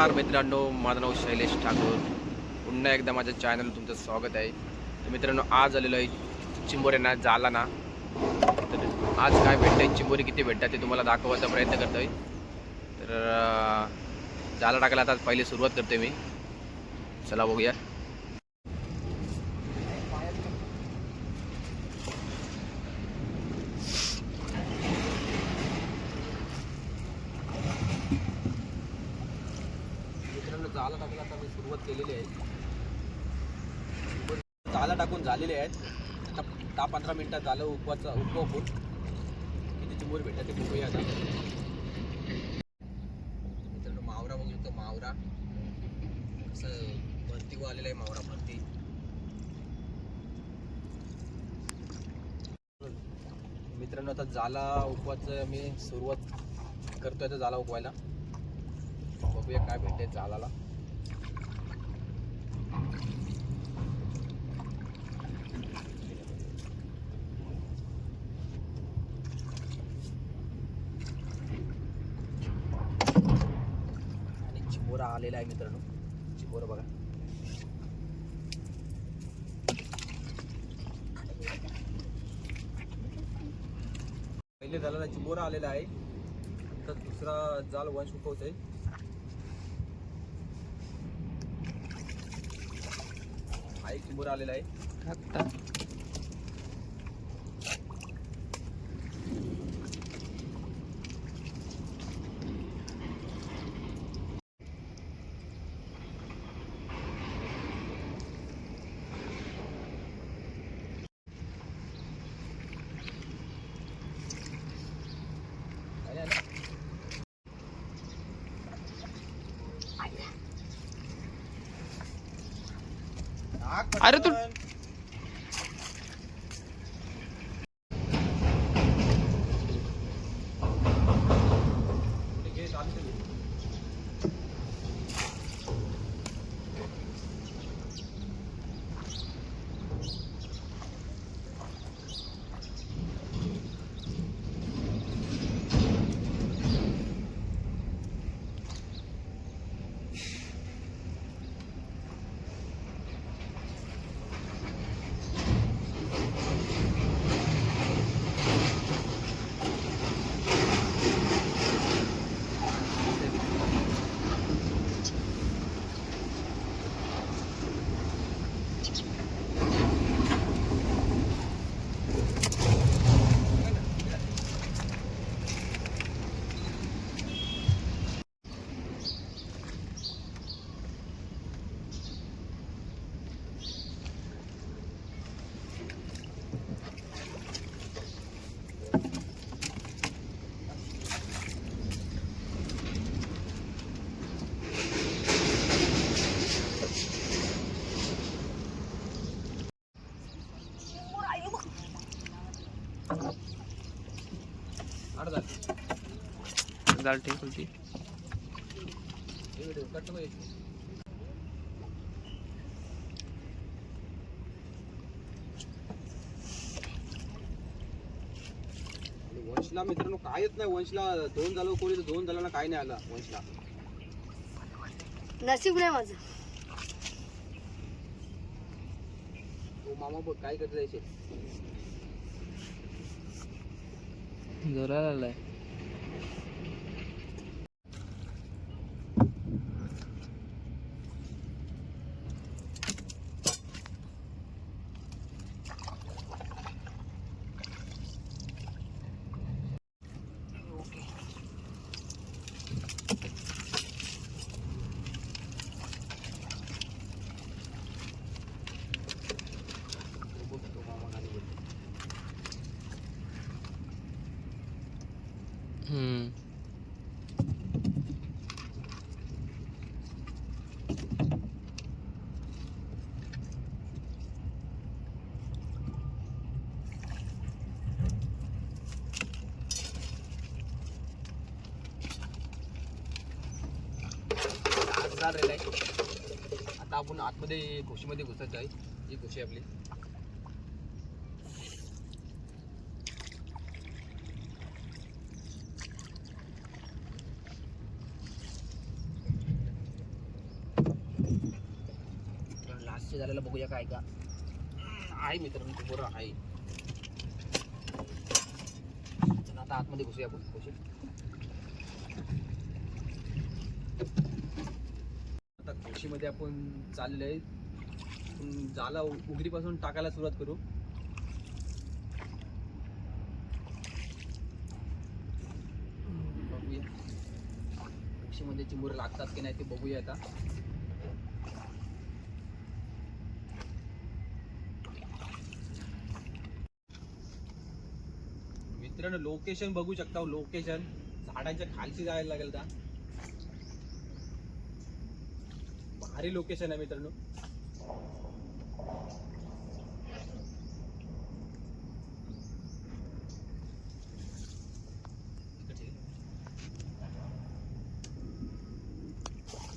नमस्कार मित्रांनो माझं नाव शैलेश ठाकूर. पुन्हा एकदा माझ्या चॅनलवर तुमचं स्वागत आहे. तर मित्रांनो आज आलेलो आहे चिंबोऱ्यांना झाला ना तर आज काय भेटतं आहे चिंबोरी किती भेटतात ते तुम्हाला दाखवायचा प्रयत्न करतो आहे तर जाला टाकायला आता पहिले सुरुवात करते मी. चला बघूया मित्रांनो जाला टाकायला आता मी सुरुवात केलेली आहे. जाला टाकून झालेले आहेत. आता दहा पंधरा मिनटात झालं उपवाचा उपवापून किती चिंबोरी भेटतात ते बघूया आता. मित्रांनो मावरा बघू शकतो मावरा. असं भरती व आलेला आहे मावरा भरती. मित्रांनो आता जाला उपवाचं मी सुरुवात करतोय आता जाला उपवायला बघूया काय भेटते जालाला आलेला आहे मित्रांनो. चिमोरा बघा. पहिले झाला चिमोरा आलेला आहे. तर दुसरा जाल वंश उठवत आहे हा एक चिमोरा आलेला आहे आले, आले. अरे तू झाले. जाल ठीक होती हे व्हिडिओ कट नको यायचे. आणि वंशला मित्रांनो कायच नाही वंशला दोन झालं कोणी तर दोन झालं ना काय नाही आलं वंशला नशीब नाही माझं तो मामा बघ काय करत जायचे जोरात आलाय तो बघ तो मामा खाली बघ. हम्म. झालेला आहे आता आपण आतमध्ये घोशीमध्ये घुसायचं आहे. ही घोशी आपली. जास्त बघूया काय का. आहे मित्रांनो बरं आहे. चला आता आतमध्ये घुसूया आपण कशी आता कोशीमध्ये आपण चाललेलो आहे. जाला उगरीपासून टाकायला सुरुवात करू. बघूया. कोशीमध्ये चिंबूर लागतात की नाही ते बघूया आता. मित्रांनो लोकेशन बघू शकता हो, लोकेशन झाडांच्या खालची जायला लागेल का? भारी लोकेशन आहे मित्रांनो.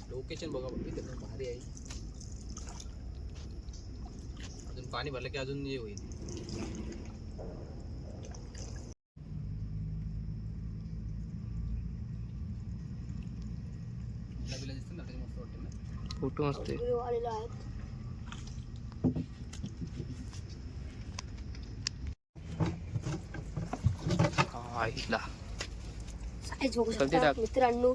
लोकेशन बघा बघ, मित्रांनो भारी आहे. अजून पाणी भरलं की अजून हे होईल नदीला दिसतं ना ते मस्त वाटतं ना फोटो मस्त आहे व्हिडिओ आलेला आहे आईला. साईज बघू चलते शकता टाक. मित्रांनो.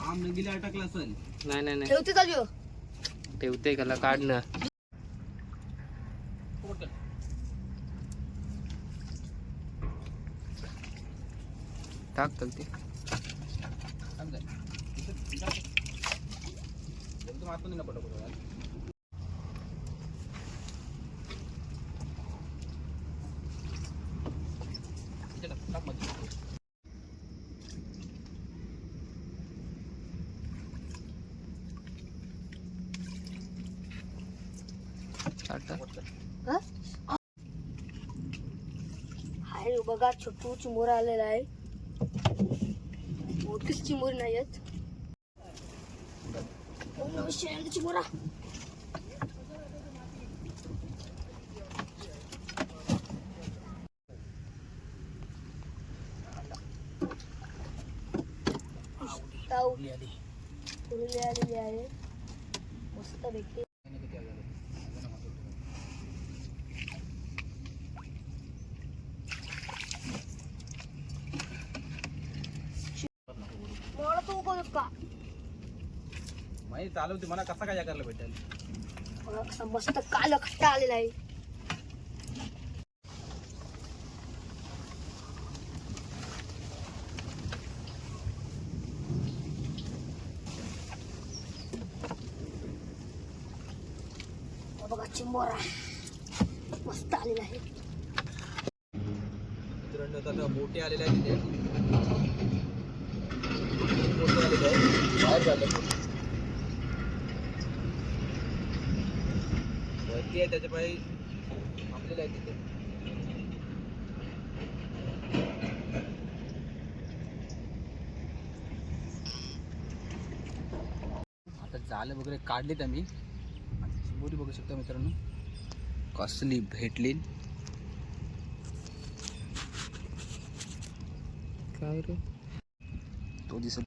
आम अटकला असेल. नाही नाही नाही. ठेवते चालू ठेवते त्याला काढणं टाक चलते एकदम आतमध्ये हाय बघा छोटू चिमोर आलेला आहे. मोठीच चिमोर नाही आहेत. चिमोरा ताऊ उरली आली. माहिती चालवते मला कसा काय करायला भेटेल मस्त काल खट्टा आलेला आहे. बघा चिंबोरा. मस्त आलेला आहे. मित्रांनो आता मोठे आलेले आहेत तिथे मोठे आलेले आहे बाहेर झालं वरती आहे त्याच्या थांबलेले आहे तिथे. आता जालं वगैरे काढलीत आम्ही. चिंबोरी बघू शकता मित्रांनो. कसली भेटली काय रे? तो दिसेल